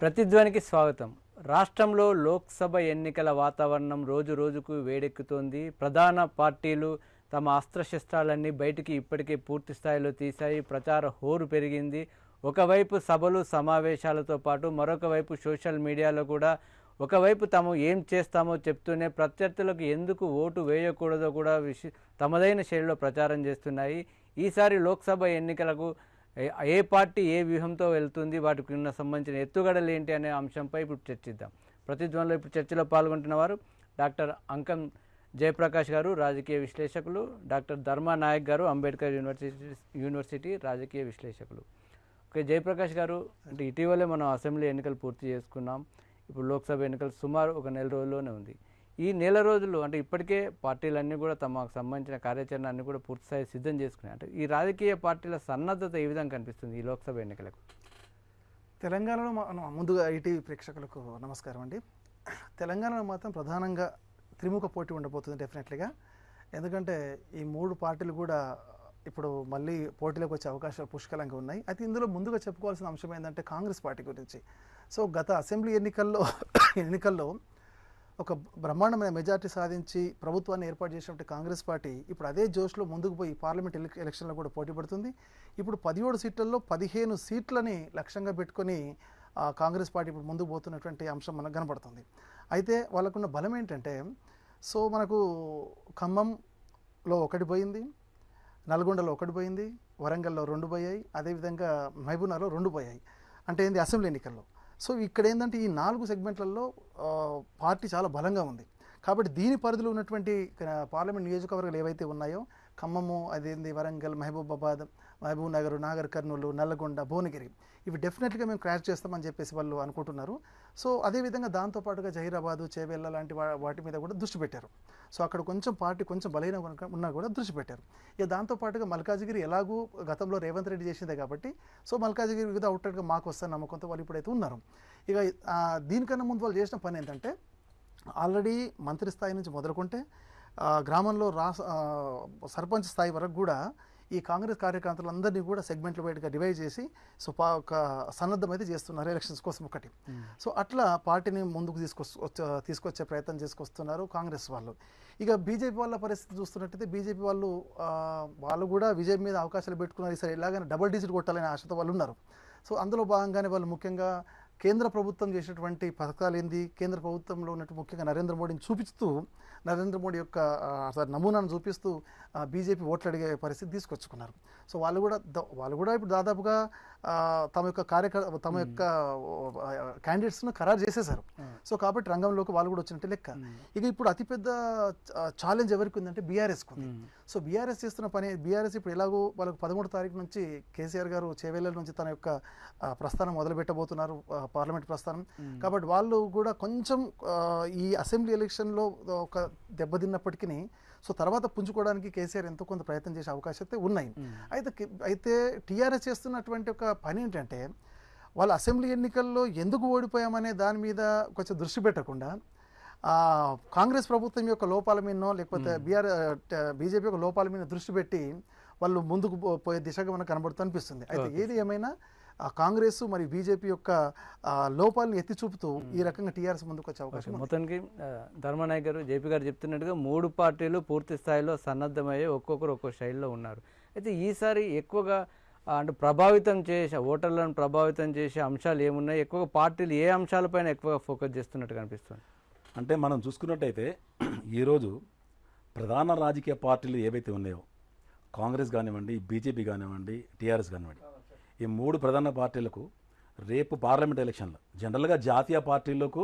ప్రతిధ్వనికి స్వాగతం. రాష్ట్రంలో లోక్సభ ఎన్నికల వాతావరణం రోజు రోజుకు వేడెక్కుతోంది. ప్రధాన పార్టీలు తమ అస్త్రశస్త్రాలన్నీ బయటికి ఇప్పటికే పూర్తి స్థాయిలో తీశాయి. ప్రచార హోరు పెరిగింది. ఒకవైపు సభలు సమావేశాలతో పాటు మరొక వైపు సోషల్ మీడియాలో కూడా ఒకవైపు తాము ఏం చేస్తామో చెప్తూనే ప్రత్యర్థులకు ఎందుకు ఓటు వేయకూడదో కూడా విష తమదైన శైలిలో ప్రచారం చేస్తున్నాయి. ఈసారి లోక్సభ ఎన్నికలకు ఏ- పార్టీ ఏ వ్యూహంతో వెళ్తుంది వాటికి ఉన్న సంబంధించిన ఎత్తుగడలు ఏంటి అనే అంశంపై ఇప్పుడు చర్చిద్దాం. ప్రతిధ్వనిలో ఇప్పుడు చర్చలో పాల్గొంటున్న వారు డాక్టర్ అంకం జయప్రకాష్ గారు రాజకీయ విశ్లేషకులు డాక్టర్ ధర్మా నాయక్ గారు అంబేద్కర్ యూనివర్సిటీ యూనివర్సిటీ రాజకీయ విశ్లేషకులు. ఓకే జయప్రకాష్ గారు అంటే ఇటీవలే మనం అసెంబ్లీ ఎన్నికలు పూర్తి చేసుకున్నాం. ఇప్పుడు లోక్సభ ఎన్నికలు సుమారు ఒక నెల రోజుల్లోనే ఉంది. ఈ నెల రోజులు అంటే ఇప్పటికే పార్టీలన్నీ కూడా తమకు సంబంధించిన కార్యాచరణ అన్ని కూడా పూర్తిస్థాయి సిద్ధం చేసుకున్నాయి. అంటే ఈ రాజకీయ పార్టీల సన్నద్ధత ఏ విధంగా కనిపిస్తుంది ఈ లోక్సభ ఎన్నికలకు? తెలంగాణలో మనం ముందుగా ఐటీ ప్రేక్షకులకు నమస్కారం అండి. తెలంగాణలో మాత్రం ప్రధానంగా త్రిముఖ పోటీ ఉండబోతుంది డెఫినెట్లీగా. ఎందుకంటే ఈ మూడు పార్టీలు కూడా ఇప్పుడు మళ్ళీ పోటీలోకి వచ్చే అవకాశాలు పుష్కలంగా ఉన్నాయి. అయితే ఇందులో ముందుగా చెప్పుకోవాల్సిన అంశం ఏంటంటే కాంగ్రెస్ పార్టీ గురించి. సో గత అసెంబ్లీ ఎన్నికల్లో ఎన్నికల్లో ఒక బ్రహ్మాండమైన మెజార్టీ సాధించి ప్రభుత్వాన్ని ఏర్పాటు చేసినటువంటి కాంగ్రెస్ పార్టీ ఇప్పుడు అదే జోష్లో ముందుకు పోయి పార్లమెంట్ ఎలక్షన్లో కూడా పోటీ పడుతుంది. ఇప్పుడు పదిహేడు సీట్లలో పదిహేను సీట్లని లక్ష్యంగా పెట్టుకొని కాంగ్రెస్ పార్టీ ఇప్పుడు ముందుకు పోతున్నటువంటి అంశం మనకు కనపడుతుంది. అయితే వాళ్ళకున్న బలం ఏంటంటే సో మనకు ఖమ్మంలో ఒకటి పోయింది నల్గొండలో ఒకటి పోయింది వరంగల్లో రెండు పోయాయి అదేవిధంగా మహబూబ్నగర్లో రెండు పోయాయి. అంటే ఏంది? అసెంబ్లీ ఎన్నికల్లో. సో ఇక్కడ ఏంటంటే ఈ నాలుగు సెగ్మెంట్లలో పార్టీ చాలా బలంగా ఉంది. కాబట్టి దీని పరిధిలో ఉన్నటువంటి పార్లమెంట్ నియోజకవర్గాలు ఏవైతే ఉన్నాయో ఖమ్మము అదేంది వరంగల్ మహబూబాబాద్ మహబూబ్ నగర్ నాగర్ కర్నూలు నల్లగొండ భువనగిరి ఇవి డెఫినెట్గా మేము క్రాష్ చేస్తామని చెప్పేసి వాళ్ళు అనుకుంటున్నారు. సో అదేవిధంగా దాంతోపాటుగా జహీరాబాదు చేవెళ్ళ లాంటి వా- వాటి మీద కూడా దృష్టి పెట్టారు. సో అక్కడ కొంచెం పార్టీ కొంచెం బలహీన ఉన్నా కూడా దృష్టి పెట్టారు. ఇక దాంతోపాటుగా మల్కాజిగిరి ఎలాగూ గతంలో రేవంత్ రెడ్డి చేసిందే కాబట్టి సో మల్కాజిగిరి వివిధ అవుట్లెట్గా మాకు వస్తాను నమ్మకంతో వాళ్ళు ఇప్పుడైతే ఉన్నారు. ఇక దీనికన్నా ముందు వాళ్ళు చేసిన పని ఏంటంటే ఆల్రెడీ మంత్రి స్థాయి నుంచి మొదలుకుంటే గ్రామంలో రా సర్పంచ్ స్థాయి వరకు కూడా ఈ కాంగ్రెస్ కార్యకర్తలందరినీ కూడా సెగ్మెంట్ల బయటగా డివైడ్ చేసి సో ఒక సన్నద్ధం అయితే చేస్తున్నారు ఎలక్షన్స్ కోసం ఒకటి. సో అట్లా పార్టీని ముందుకు తీసుకొచ్చు తీసుకొచ్చే ప్రయత్నం చేసుకొస్తున్నారు కాంగ్రెస్ వాళ్ళు. ఇక బీజేపీ వాళ్ళ పరిస్థితి చూస్తున్నట్టయితే బీజేపీ వాళ్ళు వాళ్ళు కూడా విజయం మీద అవకాశాలు పెట్టుకున్నారు. ఈసారి ఎలాగైనా డబుల్ డిజిట్ కొట్టాలనే ఆశతో వాళ్ళు ఉన్నారు. సో అందులో భాగంగానే వాళ్ళు ముఖ్యంగా కేంద్ర ప్రభుత్వం చేసినటువంటి పథకాలు ఏంది? కేంద్ర ప్రభుత్వంలో ఉన్నట్టు ముఖ్యంగా నరేంద్ర మోడీని చూపిస్తూ నరేంద్ర మోడీ యొక్క ఆ, నమూనాను చూపిస్తూ బీజేపీ ఓట్లు అడిగే పరిస్థితి తీసుకొచ్చుకున్నారు. సో వాళ్ళు కూడా వాళ్ళు కూడా ఇప్పుడు దాదాపుగా తమ యొక్క కార్యకర్ తమ యొక్క క్యాండిడేట్స్ను ఖరారు చేసేశారు. సో కాబట్టి రంగంలోకి వాళ్ళు కూడా వచ్చినట్టు లెక్క. ఇక ఇప్పుడు అతిపెద్ద ఛాలెంజ్ ఎవరికి ఉందంటే బీఆర్ఎస్కి ఉంది. సో బీఆర్ఎస్ చేస్తున్న పని బీఆర్ఎస్ ఇప్పుడు ఎలాగో వాళ్ళకు పదమూడు తారీఖు నుంచి కేసీఆర్ గారు చేవేళ్ళ నుంచి తన యొక్క ప్రస్థానం మొదలు పెట్టబోతున్నారు ఆ, పార్లమెంట్ ప్రస్థానం. కాబట్టి వాళ్ళు కూడా కొంచెం ఈ అసెంబ్లీ ఎలక్షన్లో ఒక దెబ్బతిన్నప్పటికీ సో తర్వాత పుంజుకోవడానికి కేసీఆర్ ఎంతో కొంత ప్రయత్నం చేసే అవకాశాలు అయితే ఉన్నాయి అయితే అయితే టీఆర్ఎస్ చేస్తున్నటువంటి ఒక పని ఏంటంటే వాళ్ళు అసెంబ్లీ ఎన్నికల్లో ఎందుకు ఓడిపోయామనే దాని మీద కొంచెం దృష్టి పెట్టకుండా కాంగ్రెస్ ప్రభుత్వం యొక్క లోపాల మీదనో లేకపోతే బీఆర్ బీజేపీ యొక్క లోపాల మీద దృష్టి పెట్టి వాళ్ళు ముందుకు పోయే దిశగా మనకు కనబడుతూ అనిపిస్తుంది. అయితే ఏది ఏమైనా కాంగ్రెస్ మరియు బీజేపీ యొక్క లోపాలను ఎత్తి చూపుతూ ఈ రకంగా టీఆర్ఎస్ ముందుకు వచ్చే అవకాశం ఉంది. మొత్తానికి ధర్మనాయక్ గారు జేపీ గారు చెప్తున్నట్టుగా మూడు పార్టీలు పూర్తి స్థాయిలో సన్నద్ధమయ్యే ఒక్కొక్కరు ఒక్కో శైలిలో ఉన్నారు. అయితే ఈసారి ఎక్కువగా అంటే ప్రభావితం చేసే ఓటర్లను ప్రభావితం చేసే అంశాలు ఏమున్నాయి? ఎక్కువగా పార్టీలు ఏ అంశాలపైన ఎక్కువగా ఫోకస్ చేస్తున్నట్టు కనిపిస్తుంది అంటే మనం చూసుకున్నట్టయితే ఈరోజు ప్రధాన రాజకీయ పార్టీలు ఏవైతే ఉన్నాయో కాంగ్రెస్ కానివ్వండి బీజేపీ కానివ్వండి టీఆర్ఎస్ కానివ్వండి ఈ మూడు ప్రధాన పార్టీలకు రేపు పార్లమెంట్ ఎలక్షన్లో. జనరల్గా జాతీయ పార్టీలకు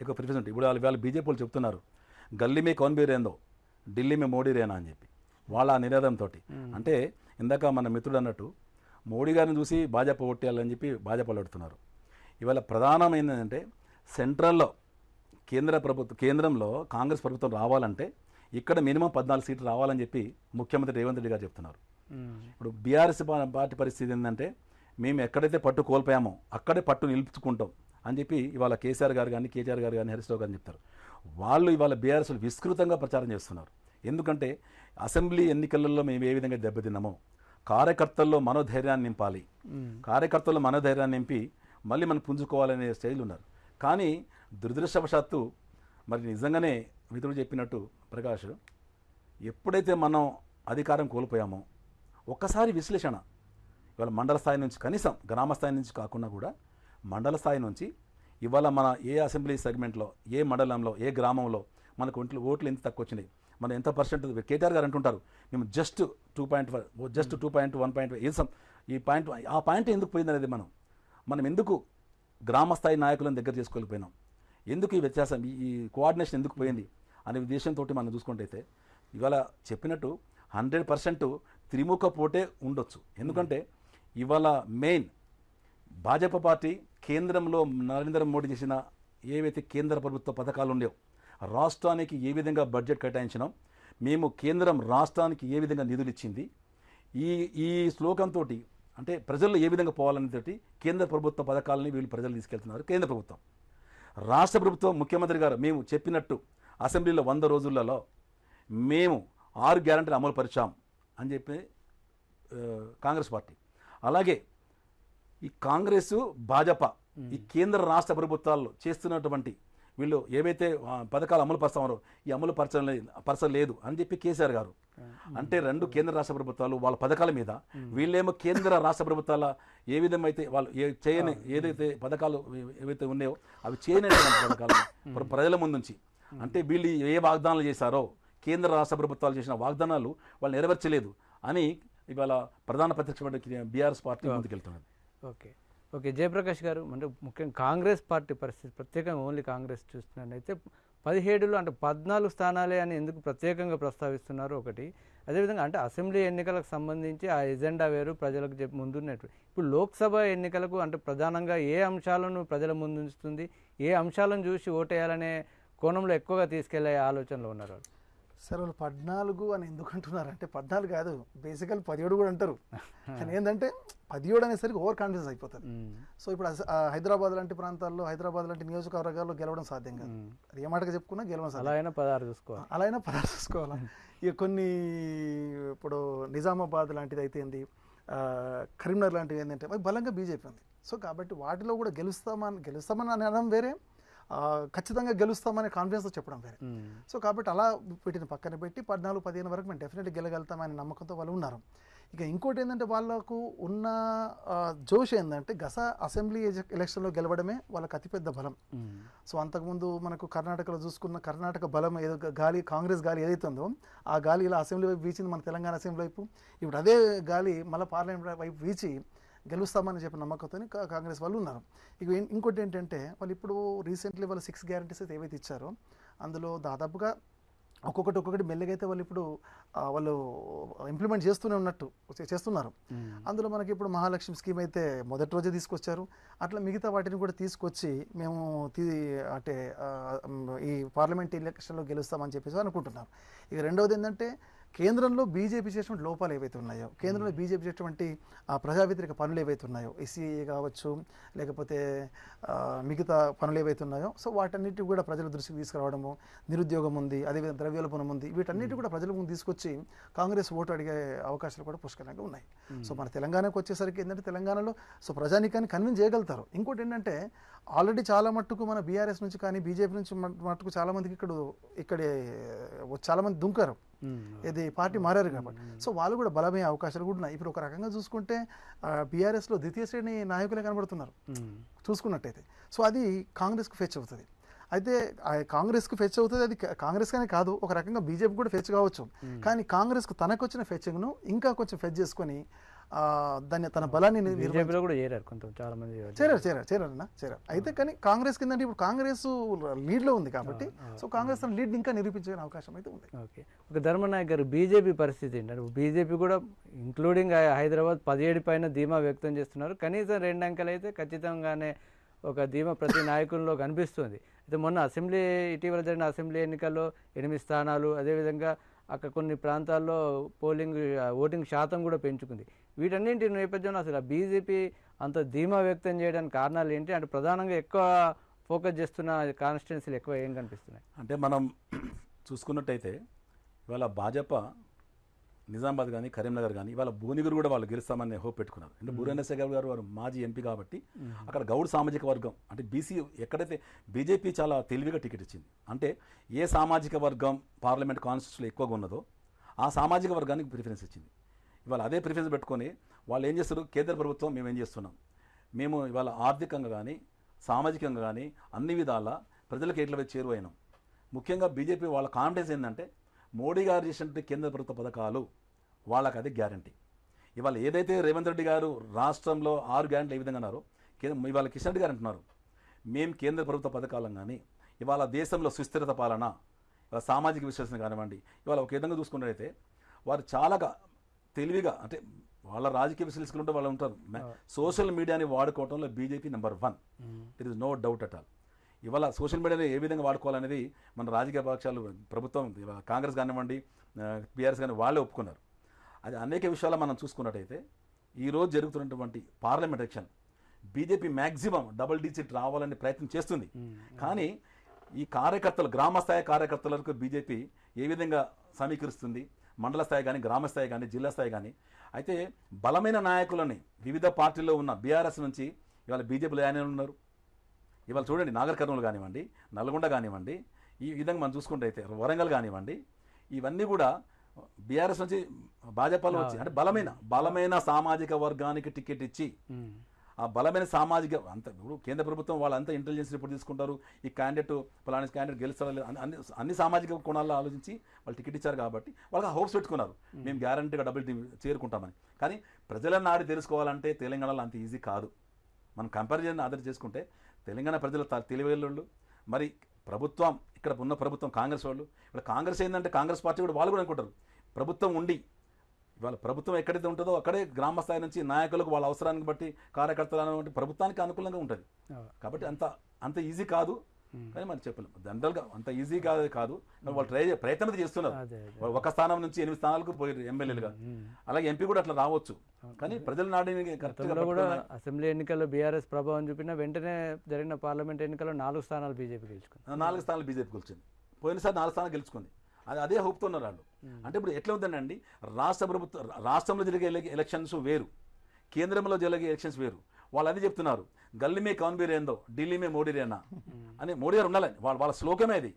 ఎక్కువ ప్రిఫరెన్స్ ఉంటుంది. ఇప్పుడు వాళ్ళు వాళ్ళు బీజేపీ వాళ్ళు చెప్తున్నారు గల్లీ మే కౌన్ బీ రేందో ఢిల్లీ మే మోడీ రేనా అని చెప్పి. వాళ్ళ ఆ నినాదంతో అంటే ఇందాక మన మిత్రుడు అన్నట్టు మోడీ గారిని చూసి భాజపా ఓట్టేయాలని చెప్పి భాజపాలు అడుగుతున్నారు. ఇవాళ ప్రధానమైనది ఏంటంటే సెంట్రల్లో కేంద్ర ప్రభుత్వం కేంద్రంలో కాంగ్రెస్ ప్రభుత్వం రావాలంటే ఇక్కడ మినిమం పద్నాలుగు సీట్లు రావాలని చెప్పి ముఖ్యమంత్రి రేవంత్ రెడ్డి గారు చెప్తున్నారు. ఇప్పుడు బీఆర్ఎస్ పార్టీ పరిస్థితి ఏంటంటే మేము ఎక్కడైతే పట్టు కోల్పోయామో అక్కడే పట్టు నిలుపుకుంటాం అని చెప్పి ఇవాళ కేసీఆర్ గారు కానీ కేటీఆర్ గారు కానీ హరీష్ రావు గారు చెప్తారు. వాళ్ళు ఇవాళ బీఆర్ఎస్ విస్తృతంగా ప్రచారం చేస్తున్నారు. ఎందుకంటే అసెంబ్లీ ఎన్నికలలో మేము ఏ విధంగా దెబ్బతిన్నామో కార్యకర్తల్లో మనోధైర్యాన్ని నింపాలి. కార్యకర్తల్లో మనోధైర్యాన్ని నింపి మళ్ళీ మనం పుంజుకోవాలనే స్టైల్ ఉన్నారు. కానీ దురదృష్టవశాత్తు మరి నిజంగానే మిత్రుడు చెప్పినట్టు ప్రకాష్ ఎప్పుడైతే మనం అధికారం కోల్పోయామో ఒక్కసారి విశ్లేషణ ఇవాళ మండల స్థాయి నుంచి కనీసం గ్రామ స్థాయి నుంచి కాకుండా కూడా మండల స్థాయి నుంచి ఇవాళ మన ఏ అసెంబ్లీ సెగ్మెంట్లో ఏ మండలంలో ఏ గ్రామంలో మనకు ఒంట్లో ఓట్లు ఎంత తక్కువ వచ్చినాయి మనం ఎంత పర్సెంట్ కేటీఆర్ గారు అంటుంటారు మేము just two point five just two point one point five ఈ పాయింట్ ఆ పాయింట్ ఎందుకు పోయింది అనేది మనం మనం ఎందుకు గ్రామ స్థాయి నాయకులను దగ్గర చేసుకోలేకపోయినాం? ఎందుకు ఈ వ్యత్యాసం ఈ- కోఆర్డినేషన్ ఎందుకు పోయింది అనే ఉద్దేశంతో మనం చూసుకుంటే ఇవాళ చెప్పినట్టు హండ్రెడ్ పర్సెంట్ త్రిముఖ పోటే ఉండొచ్చు. ఎందుకంటే ఇవాళ మెయిన్ భాజపా పార్టీ కేంద్రంలో నరేంద్ర మోడీ చేసిన ఏవైతే కేంద్ర ప్రభుత్వ పథకాలు ఉండేవో రాష్ట్రానికి ఏ విధంగా బడ్జెట్ కేటాయించినాం మేము కేంద్రం రాష్ట్రానికి ఏ విధంగా నిధులు ఇచ్చింది ఈ ఈ శ్లోకంతో అంటే ప్రజల్లో ఏ విధంగా పోవాలనేది కేంద్ర ప్రభుత్వ పథకాలని వీళ్ళు ప్రజలు తీసుకెళ్తున్నారు కేంద్ర ప్రభుత్వం. రాష్ట్ర ప్రభుత్వం ముఖ్యమంత్రి గారు మేము చెప్పినట్టు అసెంబ్లీలో వంద రోజులలో మేము ఆరు గ్యారంటీలు అమలు పరిచాం అని చెప్పి కాంగ్రెస్ పార్టీ. అలాగే ఈ కాంగ్రెస్ భాజపా ఈ కేంద్ర రాష్ట్ర ప్రభుత్వాల్లో చేస్తున్నటువంటి వీళ్ళు ఏవైతే పథకాలు అమలు పరుస్తామో ఈ అమలు పరచలేదు పరచలేదు అని చెప్పి కేసీఆర్ గారు. అంటే రెండు కేంద్ర రాష్ట్ర ప్రభుత్వాలు వాళ్ళ పథకాల మీద వీళ్ళేమో కేంద్ర రాష్ట్ర ప్రభుత్వాల ఏ విధంగా అయితే వాళ్ళు ఏ చేయని ఏదైతే పథకాలు ఏవైతే ఉన్నాయో అవి చేయనటువంటి పథకాలు ప్ర- ప్రజల ముందుంచి అంటే వీళ్ళు ఏ వాగ్దానాలు చేశారో కేంద్ర రాష్ట్ర ప్రభుత్వాలు చేసిన వాగ్దానాలు వాళ్ళు నెరవేర్చలేదు అని ఇవాళ ప్రధాన ప్రతిపక్ష బీఆర్ఎస్ పార్టీ ముందుకెళ్తున్నది. ఓకే. ఓకే జయప్రకాష్ గారు అంటే ముఖ్యంగా కాంగ్రెస్ పార్టీ పరిస్థితి ప్రత్యేకంగా ఓన్లీ కాంగ్రెస్ చూస్తున్నట్టయితే పదిహేడులో అంటే పద్నాలుగు స్థానాలే అని ఎందుకు ప్రత్యేకంగా ప్రస్తావిస్తున్నారు ఒకటి. అదేవిధంగా అంటే అసెంబ్లీ ఎన్నికలకు సంబంధించి ఆ ఎజెండా వేరు ప్రజలకు చెప్పి ముందున్నట్టు. ఇప్పుడు లోక్సభ ఎన్నికలకు అంటే ప్రధానంగా ఏ అంశాలను ప్రజల ముందు ఉంచుతుంది ఏ అంశాలను చూసి ఓటేయాలనే కోణంలో ఎక్కువగా తీసుకెళ్ళే ఆలోచనలో ఉన్నారు. సరే వాళ్ళు పద్నాలుగు అని ఎందుకు అంటున్నారు అంటే పద్నాలుగు కాదు బేసికల్ పదిహేడు కూడా అంటారు. కానీ ఏంటంటే పదిహేడు అనేసరికి ఓవర్ కాన్ఫిడెన్స్ అయిపోతుంది. సో ఇప్పుడు హైదరాబాద్ లాంటి ప్రాంతాల్లో హైదరాబాద్ లాంటి నియోజకవర్గాల్లో గెలవడం సాధ్యం కాదు. అది ఏ మాటగా చెప్పుకున్నా గెలవడం సాధ్యం అలా అయినా పదహారు చూసుకోవాలి. అలా అయినా పదార్థ చూసుకోవాలా? ఇక కొన్ని ఇప్పుడు నిజామాబాద్ లాంటిది అయితే ఏంది? కరీంనగర్ లాంటివి ఏంటంటే బలంగా బీజేపీ ఉంది. సో కాబట్టి వాటిలో కూడా గెలుస్తామని గెలుస్తామని అనడం వేరే ఖచ్చితంగా గెలుస్తామనే కాన్ఫిడెన్స్ చెప్పడం వేరే. సో కాబట్టి అలా పెట్టిన పక్కన పెట్టి పద్నాలుగు పదిహేను వరకు మేము డెఫినెట్గా గెలగలుగుతామనే నమ్మకంతో వాళ్ళు ఉన్నారు ఇక ఇంకోటి ఏంటంటే వాళ్ళకు ఉన్న జోష్ ఏంటంటే గస అసెంబ్లీ ఎలక్షన్లో గెలవడమే వాళ్ళకి అతిపెద్ద బలం. సో అంతకుముందు మనకు కర్ణాటకలో చూసుకున్న కర్ణాటక బలం ఏదో గాలి కాంగ్రెస్ గాలి ఏదైతే ఉందో ఆ గాలి ఇలా అసెంబ్లీ వైపు వీచింది మన తెలంగాణ అసెంబ్లీ వైపు ఇప్పుడు అదే గాలి మళ్ళీ పార్లమెంట్ వైపు వీచి గెలుస్తామని చెప్పిన నమ్మకంతో కాంగ్రెస్ వాళ్ళు ఉన్నారు. ఇక ఇంకోటి ఏంటంటే వాళ్ళు ఇప్పుడు రీసెంట్లీ వాళ్ళు సిక్స్ గ్యారంటీస్ అయితే ఏవైతే ఇచ్చారో అందులో దాదాపుగా ఒక్కొక్కటి ఒక్కొక్కటి మెల్లగా అయితే వాళ్ళు ఇప్పుడు వాళ్ళు ఇంప్లిమెంట్ చేస్తూనే ఉన్నట్టు చేస్తున్నారు. అందులో మనకి ఇప్పుడు మహాలక్ష్మి స్కీమ్ అయితే మొదటి రోజే తీసుకొచ్చారు. అట్లా మిగతా వాటిని కూడా తీసుకొచ్చి మేము అంటే ఈ పార్లమెంట్ ఎలక్షన్లో గెలుస్తామని చెప్పేసి అనుకుంటున్నారు. ఇక రెండవది ఏంటంటే కేంద్రంలో బీజేపీ చేసినటువంటి లోపాలు ఏవైతే ఉన్నాయో కేంద్రంలో బీజేపీ చేసినటువంటి ఆ ప్రజా వ్యతిరేక పనులు ఏవైతే ఉన్నాయో ఈసీఏ కావచ్చు లేకపోతే మిగతా పనులు ఏవైతే ఉన్నాయో సో వాటన్నిటి కూడా ప్రజల దృష్టికి తీసుకురావడము నిరుద్యోగం ఉంది అదేవిధంగా ద్రవ్యోల్బణం ఉంది వీటన్నిటి కూడా ప్రజల ముందు తీసుకొచ్చి కాంగ్రెస్ ఓటు అడిగే అవకాశాలు కూడా పుష్కలంగా ఉన్నాయి. సో మన తెలంగాణకు వచ్చేసరికి ఏంటంటే తెలంగాణలో సో ప్రజానీకాన్ని కన్విన్స్ చేయగలుగుతారు. ఇంకోటి ఏంటంటే ఆల్రెడీ చాలా మట్టుకు మన బీఆర్ఎస్ నుంచి కానీ బీజేపీ నుంచి మట్- మట్టుకు చాలా మందికి ఇక్కడ ఇక్కడే చాలా మంది దుంకారు. ఇది పార్టీ మారారు కాబట్టి. సో వాళ్ళు కూడా బలమయ్యే అవకాశాలు కూడా ఉన్నాయి. ఇప్పుడు ఒక రకంగా చూసుకుంటే బీఆర్ఎస్లో ద్వితీయ శ్రేణి నాయకులే కనబడుతున్నారు. మ్మ్. చూసుకున్నట్టయితే. సో అది కాంగ్రెస్కు ఫెచ్ అవుతుంది. అయితే కాంగ్రెస్కు ఫెచ్ అవుతుంది అది కా- కాంగ్రెస్ కానీ కాదు. ఒక రకంగా బీజేపీ కూడా ఫెచ్ కావచ్చు. కానీ కాంగ్రెస్కు తనకు వచ్చిన ఫెచ్చింగ్ను ఇంకా కొంచెం ఫెచ్ చేసుకొని దాన్ని తన బలాన్ని బీజేపీలో కూడా చేరారు కొంత చాలా మంది చేరారు చేరారు చేరారన్న చేరారు. అయితే కానీ కాంగ్రెస్ కిందంటే ఇప్పుడు కాంగ్రెస్ లీడ్లో ఉంది కాబట్టి సో కాంగ్రెస్ తన లీడ్ ఇంకా నిరూపించే అవకాశం అయితే ఉంది. ఓకే. ఒక ధర్మనాయక్ గారు బీజేపీ పరిస్థితి ఏంటంటే బీజేపీ కూడా ఇంక్లూడింగ్ హైదరాబాద్ పదిహేడు పైన ధీమా వ్యక్తం చేస్తున్నారు. కనీసం రెండు అంకెలు అయితే ఖచ్చితంగానే ఒక ధీమా ప్రతి నాయకుల్లో కనిపిస్తుంది. అయితే మొన్న అసెంబ్లీ ఇటీవల జరిగిన అసెంబ్లీ ఎన్నికల్లో ఎనిమిది స్థానాలు అదేవిధంగా అక్కడ కొన్ని ప్రాంతాల్లో పోలింగ్ ఓటింగ్ శాతం కూడా పెంచుకుంది. వీటన్నింటి నేపథ్యంలో అసలు బీజేపీ అంత ధీమా వ్యక్తం చేయడానికి కారణాలు ఏంటి? అంటే ప్రధానంగా ఎక్కువ ఫోకస్ చేస్తున్న కాన్స్టిట్యున్సీలు ఎక్కువ ఏం కనిపిస్తున్నాయి? అంటే మనం చూసుకున్నట్టయితే ఇవాళ భాజపా నిజామాబాద్ కానీ కరీంనగర్ కానీ ఇవాళ భువనగిరి కూడా వాళ్ళు గెలుస్తామని హోప్ పెట్టుకున్నారు. అంటే భువనేశ్వర్ గారు వారు మాజీ ఎంపీ కాబట్టి అక్కడ గౌడ్ సామాజిక వర్గం అంటే బీసీ ఎక్కడైతే బీజేపీ చాలా తెలివిగా టికెట్ ఇచ్చింది అంటే ఏ సామాజిక వర్గం పార్లమెంట్ కాన్స్టిట్యూషన్లో ఎక్కువగా ఉన్నదో ఆ సామాజిక వర్గానికి ప్రిఫరెన్స్ ఇచ్చింది. ఇవాళ అదే ప్రిఫరెన్స్ పెట్టుకొని వాళ్ళు ఏం చేస్తారు? కేంద్ర ప్రభుత్వం మేము ఏం చేస్తున్నాం? మేము ఇవాళ ఆర్థికంగా కానీ సామాజికంగా కానీ అన్ని విధాల ప్రజలకు ఎట్లా చేరువైనాం ముఖ్యంగా బీజేపీ వాళ్ళ కాన్ఫిడెన్స్ ఏంటంటే మోడీ గారు చేసినటువంటి కేంద్ర ప్రభుత్వ పథకాలు వాళ్ళకి అదే గ్యారంటీ ఇవాళ ఏదైతే రేవంత్ రెడ్డి గారు రాష్ట్రంలో ఆరు గ్యారెంటీలు ఏ విధంగా అన్నారో ఇవాళ కిషన్ రెడ్డి గారు అంటున్నారు. మేము కేంద్ర ప్రభుత్వ పథకాలను కానీ ఇవాళ దేశంలో సుస్థిరత పాలన ఇవాళ సామాజిక విశ్లేషణ కానివ్వండి ఇవాళ ఒక విధంగా చూసుకున్నట్లయితే వారు చాలా తెలివిగా అంటే వాళ్ళ రాజకీయ విశ్లేషకులు ఉంటే వాళ్ళు ఉంటారు. సోషల్ మీడియాని వాడుకోవడంలో BJP number one. It is no doubt at all ఇవాళ సోషల్ మీడియాని ఏ విధంగా వాడుకోవాలనేది మన రాజకీయ పక్షాలు ప్రభుత్వం కాంగ్రెస్ కానివ్వండి బీఆర్ఎస్ కానీ వాళ్ళే ఒప్పుకున్నారు. అది అనేక విషయాలు మనం చూసుకున్నట్టయితే ఈరోజు జరుగుతున్నటువంటి parliament election BJP maximum double digit రావాలని ప్రయత్నం చేస్తుంది. కానీ ఈ కార్యకర్తలు గ్రామ స్థాయి కార్యకర్తలకు బీజేపీ ఏ విధంగా సమీకరిస్తుంది? మండల స్థాయి కానీ గ్రామ స్థాయి కానీ జిల్లా స్థాయి కానీ. అయితే బలమైన నాయకులని వివిధ పార్టీల్లో ఉన్న బీఆర్ఎస్ నుంచి ఇవాళ బీజేపీలో ఆయన ఉన్నారు. ఇవాళ చూడండి నాగర్ కర్నూలు కానివ్వండి నల్గొండ కానివ్వండి ఈ విధంగా మనం చూసుకుంటే అయితే వరంగల్ కానివ్వండి ఇవన్నీ కూడా బీఆర్ఎస్ నుంచి భాజపాలో వచ్చి అంటే బలమైన బలమైన సామాజిక వర్గానికి టికెట్ ఇచ్చి ఆ బలమైన సామాజిక అంత ఇప్పుడు కేంద్ర ప్రభుత్వం వాళ్ళంతా ఇంటెలిజెన్స్ రిపోర్ట్ తీసుకుంటారు. ఈ క్యాండిడేట్ ఫలానా క్యాండిడేట్ గెలుస్తారా అన్ని అన్ని సామాజిక కోణాల్లో ఆలోచించి వాళ్ళు టికెట్ ఇచ్చారు కాబట్టి వాళ్ళకి హోప్స్ పెట్టుకున్నారు. మేము. గ్యారంటీగా డబుల్ చేరుకుంటామని. కానీ ప్రజల నాడి తెలుసుకోవాలంటే తెలంగాణలో అంత ఈజీ కాదు. మనం కంపారిజన్ ఆధార చేసుకుంటే తెలంగాణ ప్రజల తెలివేళ్ళు మరి ప్రభుత్వం ఇక్కడ ఉన్న ప్రభుత్వం కాంగ్రెస్ వాళ్ళు ఇక్కడ కాంగ్రెస్ ఏంటంటే కాంగ్రెస్ పార్టీ కూడా వాళ్ళు కూడా అనుకుంటారు. ప్రభుత్వం ఉండి ఇవాళ ప్రభుత్వం ఎక్కడైతే ఉంటుందో అక్కడే గ్రామ స్థాయి నుంచి నాయకులకు వాళ్ళ అవసరానికి బట్టి కార్యకర్తలను బట్టి ప్రభుత్వానికి అనుకూలంగా ఉంటుంది. కాబట్టి అంత అంత ఈజీ కాదు. కానీ మనం చెప్పలేం. జనరల్గా అంత ఈజీ కాదు కాదు. వాళ్ళు ట్రై ప్రయత్నం చేస్తున్నారు. ఒక స్థానం నుంచి ఎనిమిది స్థానాలకు పోయారు ఎమ్మెల్యేలుగా. అలాగే ఎంపీ కూడా అట్లా రావచ్చు. కానీ ప్రజల నాడిని కూడా అసెంబ్లీ ఎన్నికల్లో బీఆర్ఎస్ ప్రభావం చూపిన వెంటనే జరిగిన పార్లమెంట్ ఎన్నికల్లో నాలుగు స్థానాలు బీజేపీ గెలుచుకుంది. నాలుగు స్థానాలు బీజేపీకి వచ్చింది పోయినసారి నాలుగు స్థానాలు గెలుచుకుంది. అది అదే హోప్తో ఉన్నారు వాళ్ళు. అంటే ఇప్పుడు ఎట్లా ఉందండి? రాష్ట్ర ప్రభుత్వం రాష్ట్రంలో జరిగే ఎల- ఎలక్షన్స్ వేరు. కేంద్రంలో జరిగే ఎలక్షన్స్ వేరు. వాళ్ళు అది చెప్తున్నారు. గల్లీ మే కౌన్ బీర్ ఏందో ఢిల్లీ మే మోడీ రేనా? అని మోడీ గారు ఉండాలని. వాళ్ళ వాళ్ళ శ్లోకమే అది.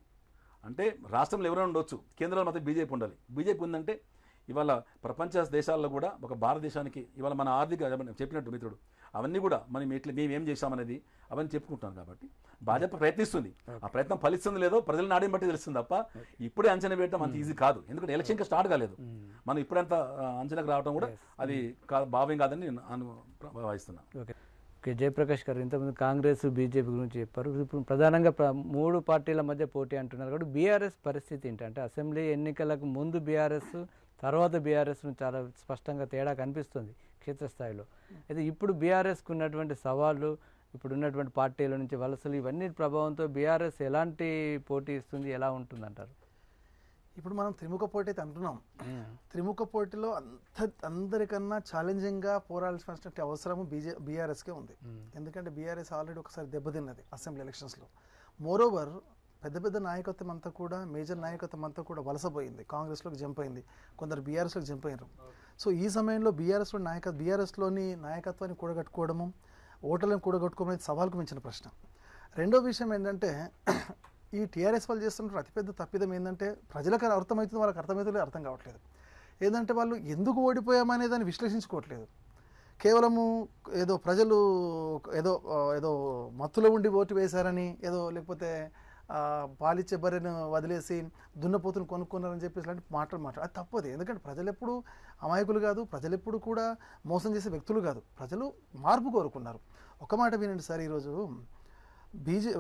అంటే రాష్ట్రంలో ఎవరైనా ఉండొచ్చు. కేంద్రంలో మాత్రం బీజేపీ ఉండాలి. బీజేపీ ఉందంటే ఇవాళ ప్రపంచ దేశాల్లో కూడా ఒక భారతదేశానికి ఇవాళ మన ఆర్థిక చెప్పినట్టు మిత్రుడు. అవన్నీ కూడా మనం ఎట్లా మేము ఏం చేశామనేది అవన్నీ చెప్పుకుంటాం కాబట్టి భాజపా ప్రయత్నిస్తుంది. ఆ ప్రయత్నం ఫలిస్తుంది లేదో ప్రజల నాడిని బట్టి తెలుస్తుంది తప్ప ఇప్పుడే అంచనా వేయడం అంత ఈజీ కాదు. ఎందుకంటే ఎలక్షన్ ఇంకా స్టార్ట్ కాలేదు. మనం ఇప్పుడంత అంచనాకు రావడం కూడా అది భావ్యం కాదని నేను అను భావిస్తున్నాను. ఓకే. ఓకే జయప్రకాష్ గారు ఇంతకుముందు కాంగ్రెస్ బీజేపీ గురించి చెప్పారు. ఇప్పుడు ప్రధానంగా ప్ర- మూడు పార్టీల మధ్య పోటీ అంటున్నారు కాబట్టి బీఆర్ఎస్ పరిస్థితి ఏంటంటే అసెంబ్లీ ఎన్నికలకు ముందు బీఆర్ఎస్ తర్వాత బీఆర్ఎస్ చాలా స్పష్టంగా తేడా కనిపిస్తుంది. క్షేత్రస్థాయిలో. అయితే ఇప్పుడు బీఆర్ఎస్కు ఉన్నటువంటి సవాళ్ళు ఇప్పుడు ఉన్నటువంటి పార్టీల నుంచి వలసలు ఇవన్నీ ప్రభావంతో బీఆర్ఎస్ ఎలాంటి పోటీ ఇస్తుంది ఎలా ఉంటుందంటారు? ఇప్పుడు మనం త్రిముఖ పోటీ అయితే అంటున్నాం. త్రిముఖ పోటీలో అంత అందరికన్నా ఛాలెంజింగ్గా పోరాడాల్సినటువంటి అవసరం బీజే బీఆర్ఎస్కే ఉంది. ఎందుకంటే బీఆర్ఎస్ ఆల్రెడీ ఒకసారి దెబ్బతిన్నది అసెంబ్లీ ఎలక్షన్స్లో. మోరోవర్ పెద్ద పెద్ద నాయకత్వం అంతా కూడా మేజర్ నాయకత్వం అంతా కూడా వలసపోయింది. కాంగ్రెస్లోకి జంప్ అయింది. కొందరు బీఆర్ఎస్లోకి జంప్ అయ్యారు సో ఈ సమయంలో బీఆర్ఎస్లో నాయక బీఆర్ఎస్లోని నాయకత్వాన్ని కూడగట్టుకోవడము ఓటర్లను కూడగట్టుకోవడం అనేది సవాల్కు మించిన ప్రశ్న. రెండో విషయం ఏంటంటే ఈ టీఆర్ఎస్ వాళ్ళు చేస్తున్న అతిపెద్ద తప్పిదం ఏంటంటే ప్రజలకు అర్థమవుతుంది వాళ్ళకి అర్థమవుతుంది అర్థం కావట్లేదు. ఏంటంటే వాళ్ళు ఎందుకు ఓడిపోయామనే దాన్ని విశ్లేషించుకోవట్లేదు. కేవలము ఏదో ప్రజలు ఏదో ఏదో మత్తులో ఉండి ఓటు వేశారని ఏదో లేకపోతే పాలిచ్చే బర్రెను వదిలేసి దున్నపోతును కొనుక్కున్నారని చెప్పేసి ఇలాంటి మాటలు మాట్లాడు. అది తప్పదు. ఎందుకంటే ప్రజలు ఎప్పుడు అమాయకులు కాదు ప్రజలు ఎప్పుడు కూడా మోసం చేసే వ్యక్తులు కాదు. ప్రజలు మార్పు కోరుకున్నారు. ఒక మాట వినండి సార్ ఈరోజు. బీజే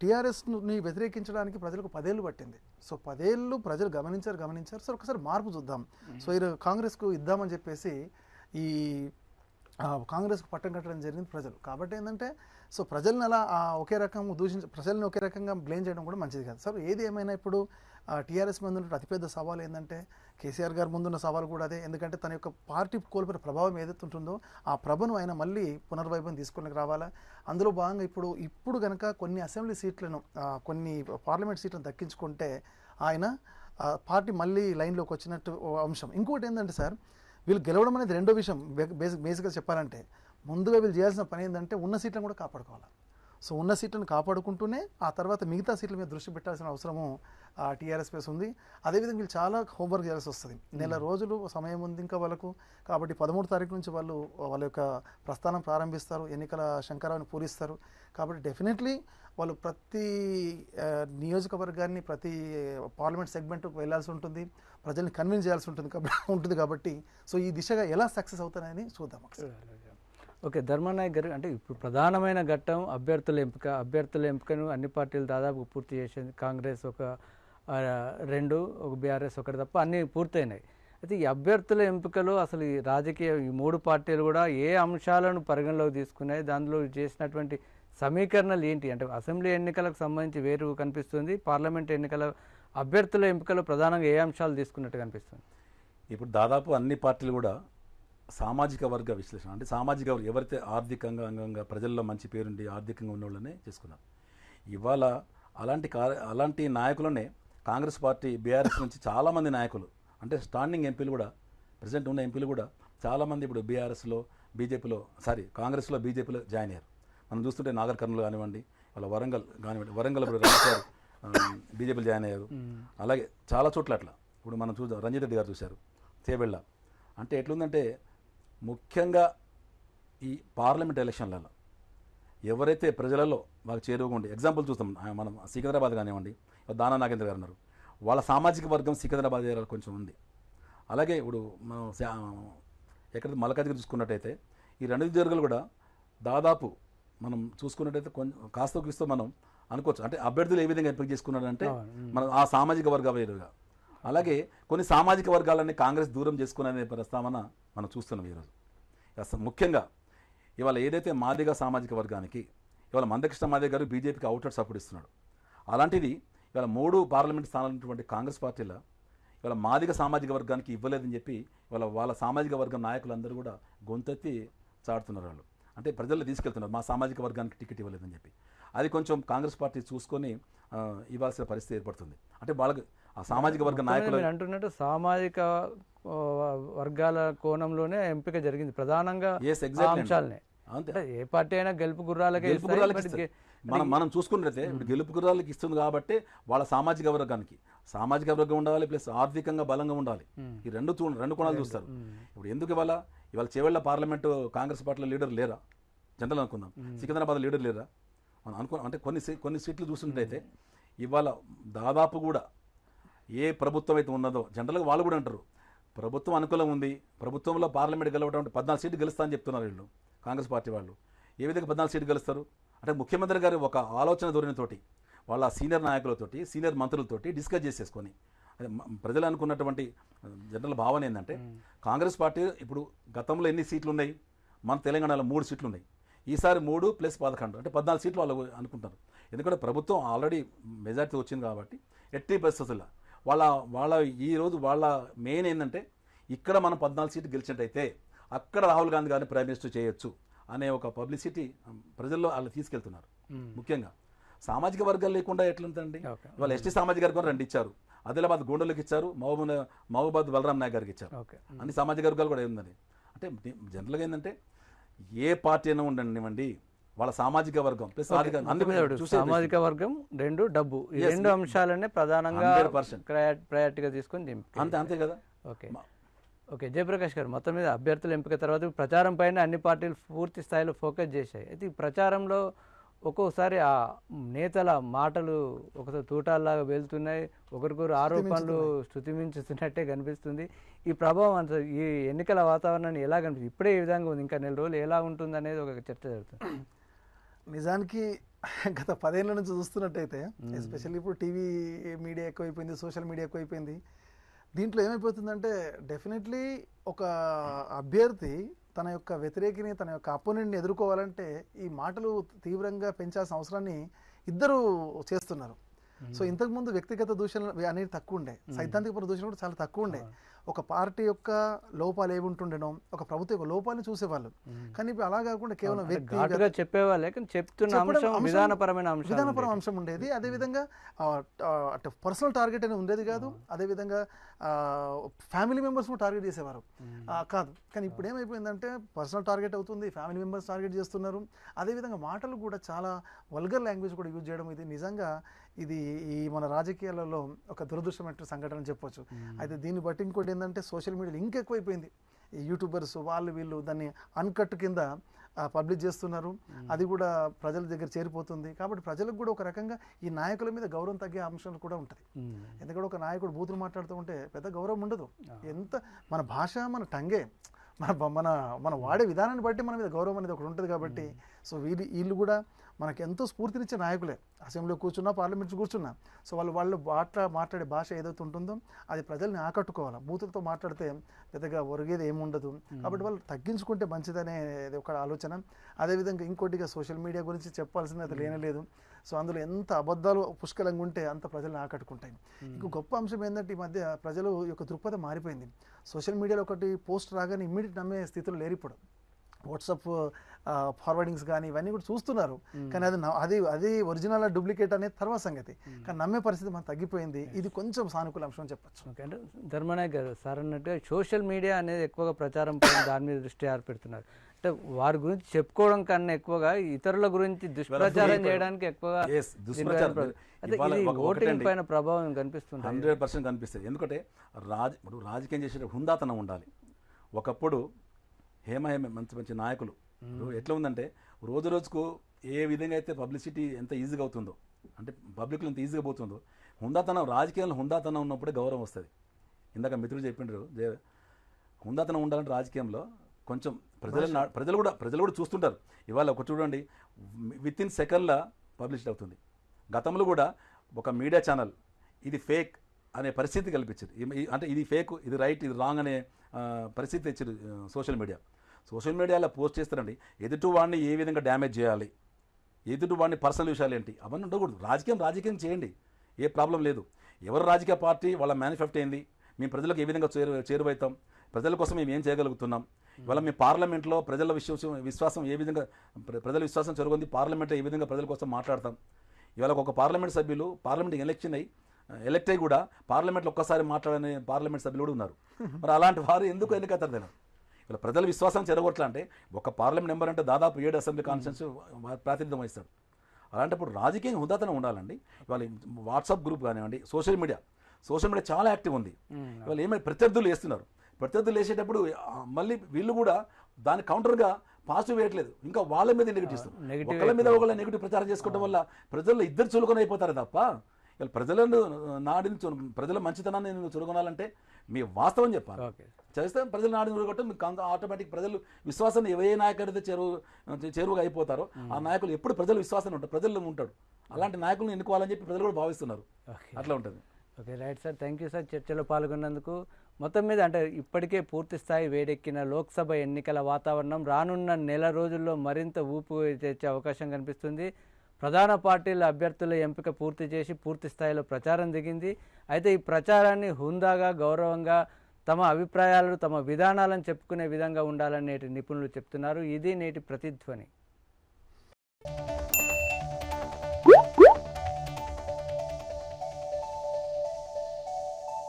టీఆర్ఎస్ని వ్యతిరేకించడానికి ప్రజలకు పదేళ్ళు పట్టింది. సో పదేళ్ళు ప్రజలు గమనించారు గమనించారు. సో ఒకసారి మార్పు చూద్దాం. సో ఈ కాంగ్రెస్కు ఇద్దామని చెప్పేసి ఈ కాంగ్రెస్కు పట్టం కట్టడం జరిగింది ప్రజలు. కాబట్టి ఏంటంటే సో ప్రజల్ని అలా ఒకే రకం దూషించ ప్రజల్ని ఒకే రకంగా బ్లేమ్ చేయడం కూడా మంచిది కాదు. సార్ ఏది ఏమైనా ఇప్పుడు టీఆర్ఎస్ ముందు అతిపెద్ద సవాల్ ఏంటంటే కేసీఆర్ గారి ముందున్న సవాల్ కూడా అదే. ఎందుకంటే తన యొక్క పార్టీ కోల్పోయిన ప్రభావం ఏదైతే ఉంటుందో ఆ ప్రభను ఆయన మళ్ళీ పునర్వైభవం తీసుకుని రావాలా? అందులో భాగంగా ఇప్పుడు ఇప్పుడు కనుక కొన్ని అసెంబ్లీ సీట్లను కొన్ని పార్లమెంట్ సీట్లను దక్కించుకుంటే ఆయన పార్టీ మళ్ళీ లైన్లోకి వచ్చినట్టు ఓ అంశం. ఇంకోటి ఏంటంటే సార్ వీళ్ళు గెలవడం అనేది రెండో విషయం. బేసిక్ బేసిక్గా చెప్పాలంటే ముందుగా వీళ్ళు చేయాల్సిన పని ఏంటంటే ఉన్న సీట్లను కూడా కాపాడుకోవాలి. సో ఉన్న సీట్లను కాపాడుకుంటూనే ఆ తర్వాత మిగతా సీట్ల మీద దృష్టి పెట్టాల్సిన అవసరము ఆ టీఆర్ఎస్ ప్లేస్ ఉంది. అదేవిధంగా వీళ్ళు చాలా హోంవర్క్ చేయాల్సి వస్తుంది. నెల రోజులు సమయం ఉంది ఇంకా వాళ్ళకు. కాబట్టి పదమూడు తారీఖు నుంచి వాళ్ళు వాళ్ళ యొక్క ప్రస్థానం ప్రారంభిస్తారు. ఎన్నికల శంకరాన్ని పూరిస్తారు. కాబట్టి డెఫినెట్లీ వాళ్ళు ప్రతి నియోజకవర్గాన్ని ప్రతి పార్లమెంట్ సెగ్మెంట్కు వెళ్ళాల్సి ఉంటుంది. ప్రజల్ని కన్విన్స్ చేయాల్సి ఉంటుంది ఉంటుంది కాబట్టి. సో ఈ దిశగా ఎలా సక్సెస్ అవుతారని చూద్దాం ఓకే ధర్మనాయక్ గారు అంటే ఇప్పుడు ప్రధానమైన ఘట్టం అభ్యర్థుల ఎంపిక అభ్యర్థుల ఎంపికను అన్ని పార్టీలు దాదాపు పూర్తి చేసింది. కాంగ్రెస్ ఒక రెండు ఒక బీఆర్ఎస్ ఒకటి తప్ప అన్నీ పూర్తయినాయి. అయితే ఈ అభ్యర్థుల ఎంపికలో అసలు ఈ రాజకీయ ఈ మూడు పార్టీలు కూడా ఏ అంశాలను పరిగణలోకి తీసుకున్నాయి? దానిలో చేసినటువంటి సమీకరణలు ఏంటి? అంటే అసెంబ్లీ ఎన్నికలకు సంబంధించి వేరు కనిపిస్తుంది. పార్లమెంట్ ఎన్నికల అభ్యర్థుల ఎంపికలో ప్రధానంగా ఏ అంశాలు తీసుకున్నట్టు కనిపిస్తుంది? ఇప్పుడు దాదాపు అన్ని పార్టీలు కూడా సామాజిక వర్గ విశ్లేషణ అంటే సామాజిక వర్గ ఎవరైతే ఆర్థికంగా అంగంగా ప్రజల్లో మంచి పేరుండి ఆర్థికంగా ఉన్న వాళ్ళనే చేసుకున్నారు. ఇవాళ అలాంటి అలాంటి నాయకులనే కాంగ్రెస్ పార్టీ బీఆర్ఎస్ నుంచి చాలామంది నాయకులు అంటే స్టాండింగ్ ఎంపీలు కూడా ప్రజెంట్ ఉన్న ఎంపీలు కూడా చాలామంది ఇప్పుడు బీఆర్ఎస్లో బీజేపీలో సారీ కాంగ్రెస్లో బీజేపీలో జాయిన్ అయ్యారు. మనం చూస్తుంటే నాగర్ కర్నూలు కానివ్వండి వాళ్ళ వరంగల్ కానివ్వండి వరంగల్ ఇప్పుడు బీజేపీలో జాయిన్ అయ్యారు. అలాగే చాలా చోట్ల అట్లా. ఇప్పుడు మనం చూద్దాం రంజిత్ రెడ్డి గారు చూశారు చేబెళ్ళ అంటే ఎట్లుందంటే ముఖ్యంగా ఈ పార్లమెంట్ ఎలక్షన్లలో ఎవరైతే ప్రజలలో వాళ్ళకి చేరువగా ఉండి ఎగ్జాంపుల్ చూస్తాం మనం సికింద్రాబాద్ కానివ్వండి దానా నాగేంద్ర గారు ఉన్నారు వాళ్ళ సామాజిక వర్గం సికింద్రాబాద్ ఏరియాలో కొంచెం ఉంది. అలాగే ఇప్పుడు మనం ఎక్కడ మలకాజ్గిరి చూసుకున్నట్టయితే ఈ రెండు నియోజకవర్గాలు కూడా దాదాపు మనం చూసుకున్నట్టయితే కొంచెం కాస్త కిస్తో మనం అనుకోవచ్చు. అంటే అభ్యర్థులు ఏ విధంగా ఎంపిక చేసుకున్నారంటే మనం ఆ సామాజిక వర్గ వేరుగా. అలాగే కొన్ని సామాజిక వర్గాలన్నీ కాంగ్రెస్ దూరం చేసుకునే ప్రస్తావన మనం చూస్తున్నాం ఈరోజు. అసలు ముఖ్యంగా ఇవాళ ఏదైతే మాదిగ సామాజిక వర్గానికి ఇవాళ మందకృష్ణ మాదిగ గారు బీజేపీకి అవుటర్ సపోర్ట్ ఇస్తున్నాడు. అలాంటిది ఇవాళ మూడు పార్లమెంట్ స్థానాలు ఉన్నటువంటి కాంగ్రెస్ పార్టీలో ఇవాళ మాదిగ సామాజిక వర్గానికి ఇవ్వలేదని చెప్పి ఇవాళ వాళ్ళ సామాజిక వర్గం నాయకులందరూ కూడా గొంతెత్తి చాడుతున్నారు వాళ్ళు. అంటే ప్రజల్లో తీసుకెళ్తున్నారు మా సామాజిక వర్గానికి టికెట్ ఇవ్వలేదని చెప్పి. అది కొంచెం కాంగ్రెస్ పార్టీ చూసుకొని ఇవ్వాల్సిన పరిస్థితి ఏర్పడుతుంది. అంటే వాళ్ళకి ఆ సామాజిక వర్గ నాయకులు అంటున్నట్టు సామాజిక వర్గాల కోణంలోనే ఎంపిక జరిగింది. ప్రధానంగా. అంశాలనే. అంటే ఏ పార్టీ అయినా గెలుపు గుర్రాలకే గెలుపు గుర్రాలకి మనం మనం చూసుకున్నట్లయితే ఇప్పుడు గెలుపు గుర్రాలకి ఇస్తుంది కాబట్టి వాళ్ళ సామాజిక వర్గానికి సామాజిక వర్గం ఉండాలి ప్లస్ ఆర్థికంగా బలంగా ఉండాలి. ఈ రెండు రెండు కోణాలు చూస్తారు. ఇప్పుడు ఎందుకు ఇవాళ ఇవాళ చేవెళ్ళ పార్లమెంటు కాంగ్రెస్ పార్టీలో లీడర్ లేరా? జనరల్ అనుకుందాం. సికింద్రాబాద్ లీడర్ లేరా? మనం అనుకో అంటే కొన్ని కొన్ని సీట్లు చూసినట్టయితే ఇవాళ దాదాపు కూడా ఏ ప్రభుత్వం అయితే ఉన్నదో జనరల్గా వాళ్ళు కూడా అంటారు ప్రభుత్వం అనుకూలం ఉంది ప్రభుత్వంలో పార్లమెంట్ గెలవడం అంటే పద్నాలుగు సీట్లు గెలుస్తా అని చెప్తున్నారు వీళ్ళు కాంగ్రెస్ పార్టీ వాళ్ళు. ఏ విధంగా పద్నాలుగు సీట్లు గెలుస్తారు? అంటే ముఖ్యమంత్రి గారు ఒక ఆలోచన ధోరణితోటి వాళ్ళ సీనియర్ నాయకులతోటి సీనియర్ మంత్రులతోటి డిస్కస్ చేసేసుకొని అదే ప్రజలు అనుకున్నటువంటి జనరల్ భావన ఏంటంటే కాంగ్రెస్ పార్టీ ఇప్పుడు గతంలో ఎన్ని సీట్లు ఉన్నాయి? మన తెలంగాణలో మూడు సీట్లు ఉన్నాయి. ఈసారి మూడు ప్లస్ పదకొండు అంటే పద్నాలుగు సీట్లు వాళ్ళు అనుకుంటారు. ఎందుకంటే ప్రభుత్వం ఆల్రెడీ మెజార్టీ వచ్చింది కాబట్టి ఎట్టి పరిస్థితుల్లో వాళ్ళ వాళ్ళ ఈ రోజు వాళ్ళ మెయిన్ ఏంటంటే ఇక్కడ మనం పద్నాలుగు సీట్లు గెలిచినట్టయితే అక్కడ రాహుల్ గాంధీ గారిని ప్రైమ్ మినిస్టర్ చేయొచ్చు అనే ఒక పబ్లిసిటీ ప్రజల్లో వాళ్ళు తీసుకెళ్తున్నారు ముఖ్యంగా. సామాజిక వర్గాలు లేకుండా ఎట్లుందండి. వాళ్ళు ఎస్టీ సామాజిక వర్గం రెండు ఇచ్చారు ఆదిలాబాద్ గోండలకు ఇచ్చారు మహబూబ్ మహబూబాద్ బలరాం నాయక్ గారికి ఇచ్చారు అన్ని సామాజిక వర్గాలు కూడా ఉందని అంటే జనరల్గా ఏంటంటే ఏ పార్టీ అయినా ఉండనివ్వండి వాళ్ళ సామాజిక వర్గం ప్లస్ సామాజిక వర్గం రెండు డబ్బు. ఈ రెండు అంశాలనే ప్రధానంగా 100%. ప్రయారిటీగా తీసుకొని దింపి. అంతే అంతే కదా? ఓకే. ఓకే జయప్రకాష్ గారు మొత్తం మీద అభ్యర్థుల ఎంపిక తర్వాత ప్రచారం పైన అన్ని పార్టీలు పూర్తి స్థాయిలో ఫోకస్ చేశాయి. అయితే ఈ ప్రచారంలో ఒక్కోసారి ఆ నేతల మాటలు ఒకసారి తూటాల్లాగా వెళ్తున్నాయి ఒకరికొకరు ఆరోపణలు స్థుతిమించుతున్నట్టే కనిపిస్తుంది. ఈ ప్రభావం అంత ఈ ఎన్నికల వాతావరణాన్ని ఎలా కనిపిస్తుంది? ఇప్పుడే ఈ విధంగా ఉంది ఇంకా నెల రోజులు ఎలా ఉంటుంది అనేది ఒక చర్చ జరుగుతుంది. నిజానికి గత పదేళ్ళ నుంచి చూస్తున్నట్టయితే ఎస్పెషల్లీ ఇప్పుడు టీవీ మీడియా ఎక్కువైపోయింది సోషల్ మీడియా ఎక్కువైపోయింది. దీంట్లో ఏమైపోతుందంటే డెఫినెట్లీ ఒక అభ్యర్థి తన యొక్క వ్యతిరేకిని తన యొక్క అపోనెంట్ని ఎదుర్కోవాలంటే ఈ మాటలు తీవ్రంగా పెంచాల్సిన అవసరాన్ని ఇద్దరు చేస్తున్నారు. సో ఇంతకుముందు వ్యక్తిగత దూషణలు అనేది తక్కువ ఉండే. సైద్ధాంతిక దూషణ కూడా చాలా తక్కువ ఉండే. ఒక పార్టీ యొక్క లోపాలు ఏమి ఉంటుండేనో ఒక ప్రభుత్వం యొక్క లోపాలను చూసేవాళ్ళు. కానీ ఇప్పుడు అలా కాకుండా కేవలం అంటే వ్యక్తి ఘాటుగా చెప్పేవాళ్ళే కానీ చెప్తున్న అంశం విధానపరమైన అంశం విధానపరం అంశం ఉండేది. అదేవిధంగా అంటే పర్సనల్ టార్గెట్ అనేది ఉండేది కాదు. అదేవిధంగా ఫ్యామిలీ మెంబర్స్ టార్గెట్ చేసేవారు. కాదు. కానీ ఇప్పుడు ఏమైపోయిందంటే పర్సనల్ టార్గెట్ అవుతుంది ఫ్యామిలీ మెంబర్స్ టార్గెట్ చేస్తున్నారు. అదేవిధంగా మాటలు కూడా చాలా వల్గర్ లాంగ్వేజ్ కూడా యూజ్ చేయడం ఇది నిజంగా ఇది ఈ మన రాజకీయాలలో ఒక దురదృష్టమైన సంఘటన చెప్పొచ్చు. అయితే దీన్ని బట్టి ఇంకోటి ఏంటంటే సోషల్ మీడియాలో ఇంకెక్కువైపోయింది ఈ యూట్యూబర్స్ వాళ్ళు వీళ్ళు దాన్ని అన్కట్ కింద పబ్లిష్ చేస్తున్నారు. అది కూడా ప్రజల దగ్గర చేరిపోతుంది. కాబట్టి ప్రజలకు కూడా ఒక రకంగా ఈ నాయకుల మీద గౌరవం తగ్గే అంశాలు కూడా ఉంటుంది. ఎందుకంటే ఒక నాయకుడు బూతులు మాట్లాడుతూ ఉంటే పెద్ద గౌరవం ఉండదు. ఎంత మన భాష మన టంగే మన మన మన వాడే విధానాన్ని బట్టి మన మీద గౌరవం అనేది ఒకటి ఉంటుంది కాబట్టి సో వీళ్ళు వీళ్ళు కూడా మనకి ఎంతో స్ఫూర్తినిచ్చే నాయకులే. అసెంబ్లీలో కూర్చున్నా పార్లమెంట్ కూర్చున్నా. సో వాళ్ళు వాళ్ళు మాట్లా మాట్లాడే భాష ఏదైతే ఉంటుందో అది ప్రజల్ని ఆకట్టుకోవాలి. బూతులతో మాట్లాడితే పెద్దగా ఒరిగేది ఏముండదు. కాబట్టి వాళ్ళు తగ్గించుకుంటే మంచిదనే ఒక ఆలోచన. అదేవిధంగా ఇంకోటిగా సోషల్ మీడియా గురించి చెప్పాల్సింది అది లేనే లేదు సో అందులో ఎంత అబద్ధాలు పుష్కలంగా ఉంటే అంత ప్రజల్ని ఆకట్టుకుంటాయి. ఇంకో గొప్ప అంశం ఏంటంటే ఈ మధ్య ప్రజలు యొక్క దృక్పథం మారిపోయింది. సోషల్ మీడియాలో ఒకటి పోస్ట్ రాగానే ఇమ్మీడియట్ నమ్మే స్థితిలో లేరు ఇప్పుడు వాట్సాప్ ఫార్వర్డింగ్స్ కానీ ఇవన్నీ కూడా చూస్తున్నారు. కానీ అది అది అది ఒరిజినల్ డూప్లికేట్ అనేది తర్వాత సంగతి. కానీ నమ్మే పరిస్థితి మనకు తగ్గిపోయింది. ఇది కొంచెం సానుకూల అంశం అని చెప్పొచ్చు. ఓకే అంటే ధర్మనాయక్ గారు సార్ అన్నట్టుగా సోషల్ మీడియా అనేది ఎక్కువగా ప్రచారం దాని మీద దృష్టి ఏర్పెడుతున్నారు. అంటే వారి గురించి చెప్పుకోవడం కన్నా ఎక్కువగా ఇతరుల గురించి దుష్ప్రచారం చేయడానికి ఎక్కువగా Yes, దుష్ప్రచారం. దీని పైన- ఓటింగ్ ప్రభావం కనిపిస్తుంది? హండ్రెడ్ పర్సెంట్ కనిపిస్తుంది. ఎందుకంటే రాజ ఇప్పుడు రాజకీయం చేసే హుందాతనం ఉండాలి. ఒకప్పుడు హేమ హేమ మంచి మంచి నాయకులు ఇప్పుడు ఎట్లా ఉందంటే రోజు రోజుకు ఏ విధంగా అయితే పబ్లిసిటీ ఎంత ఈజీగా అవుతుందో అంటే పబ్లిక్లో ఎంత ఈజీగా పోతుందో హుందాతనం రాజకీయంలో హుందాతనం ఉన్నప్పుడే గౌరవం వస్తుంది. ఇందాక మిత్రుడు చెప్పిండ్రు హుందాతనం ఉండాలంటే రాజకీయంలో కొంచెం ప్రజలు ప్రజలు కూడా ప్రజలు కూడా చూస్తుంటారు. ఇవాళ ఒక చూడండి విత్ ఇన్ సెకండ్ల పబ్లిష్ అవుతుంది. గతంలో కూడా ఒక మీడియా ఛానల్ ఇది ఫేక్ అనే పరిస్థితి కల్పించింది. అంటే ఇది ఫేక్ ఇది రైట్ ఇది రాంగ్ అనే పరిస్థితి తెచ్చారు సోషల్ మీడియా. సోషల్ మీడియాలో పోస్ట్ చేస్తారండి. ఎదుటి వాడిని ఏ విధంగా డ్యామేజ్ చేయాలి? ఎదుటి వాడిని పర్సనల్ విషయాలు ఏంటి? అవన్నీ ఉండకూడదు. రాజకీయం రాజకీయం చేయండి. ఏ ప్రాబ్లం లేదు. ఎవరు రాజకీయ పార్టీ వాళ్ళ మేనిఫెస్టో ఏంది? మేము ప్రజలకు ఏ విధంగా చేరు చేరువైతాం? ప్రజల కోసం మేము ఏం చేయగలుగుతున్నాం? ఇవాళ మీ పార్లమెంట్లో ప్రజల విశ్వాసం విశ్వాసం ఏ విధంగా ప్రజల విశ్వాసం చెరుగుంది? పార్లమెంట్లో ఏ విధంగా ప్రజల కోసం మాట్లాడతాం? ఇవాళ ఒక పార్లమెంట్ సభ్యులు పార్లమెంట్ ఎలక్షన్ అయ్యి ఎలక్ట్ అయ్యి కూడా పార్లమెంట్లో ఒక్కసారి మాట్లాడని పార్లమెంట్ సభ్యులు కూడా ఉన్నారు. మరి అలాంటి వారు ఎందుకు ఎన్నికతారు నేను ఇలా ప్రజల విశ్వాసం చెరగొట్లా అంటే ఒక పార్లమెంట్ మెంబర్ అంటే దాదాపు ఏడు అసెంబ్లీ కాన్స్టిట్యూన్స్ ప్రాతినిధ్యం వహిస్తాడు అలాంటప్పుడు రాజకీయం హుదాతనం ఉండాలండి. ఇవాళ వాట్సాప్ గ్రూప్ కానివ్వండి సోషల్ మీడియా సోషల్ మీడియా చాలా యాక్టివ్ ఉంది. ఇవాళ ఏమైనా ప్రత్యర్థులు వేస్తున్నారు. ప్రత్యర్థులు వేసేటప్పుడు మళ్ళీ వీళ్ళు కూడా దాని కౌంటర్గా పాజిటివ్ వేయట్లేదు. ఇంకా వాళ్ళ మీద నెగిటివ్ ఇస్తారు. ఒకళ్ళ మీద ఒకళ్ళ నెగిటివ్ ప్రచారం చేసుకోవడం వల్ల ప్రజల్లో ఇద్దరు చులుకొని అయిపోతారు తప్ప ఇలా ప్రజలను నాడిని ప్రజల మంచితనాన్ని నువ్వు చురుగొనాలంటే మీ వాస్తవం చెప్పాలి. ఓకే. చేస్తే ప్రజలు నాడిని చురుగొట్టడం మీకు ఆటోమేటిక్ ప్రజలు విశ్వాసాన్ని ఏ నాయకుడైతే చేరువు చేరువుగా అయిపోతారో ఆ నాయకులు ఎప్పుడు ప్రజలు విశ్వాసాన్ని ఉంటారు ప్రజల్లో ఉంటాడు. అలాంటి నాయకులను ఎన్నుకోవాలని చెప్పి ప్రజలు కూడా భావిస్తున్నారు. అట్లా ఉంటుంది. Okay right sir. Thank you sir చర్చలో పాల్గొన్నందుకు. మొత్తం మీద అంటే ఇప్పటికే పూర్తి స్థాయి వేడెక్కిన లోక్సభ ఎన్నికల వాతావరణం రానున్న నెల రోజుల్లో మరింత ఊపు తెచ్చే అవకాశం కనిపిస్తుంది. ప్రధాన పార్టీల అభ్యర్థుల ఎంపిక పూర్తి చేసి పూర్తి స్థాయిలో ప్రచారం దిగింది. అయితే ఈ ప్రచారాన్ని హుందాగా గౌరవంగా తమ అభిప్రాయాలను తమ విధానాలను చెప్పుకునే విధంగా ఉండాలని నేటి నిపుణులు చెప్తున్నారు. ఇది నేటి ప్రతిధ్వని.